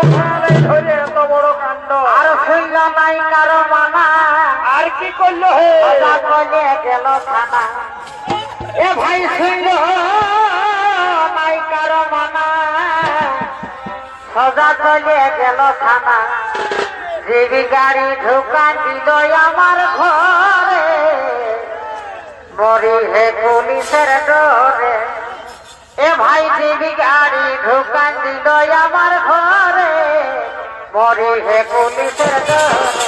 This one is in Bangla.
এত বড় কাণ্ড। আর শুনলা নাই মানা। আর কি করল হে? বলে গেল এ ভাই শুনল নাই মানা। সজা চলে গেল থানা। দেবী গাড়ি ঢোকা দিল আমার ঘরে। মরি হে পুলিশের ডরে। এ ভাই দেবী গাড়ি ঢোকা দিল আমার মরি হে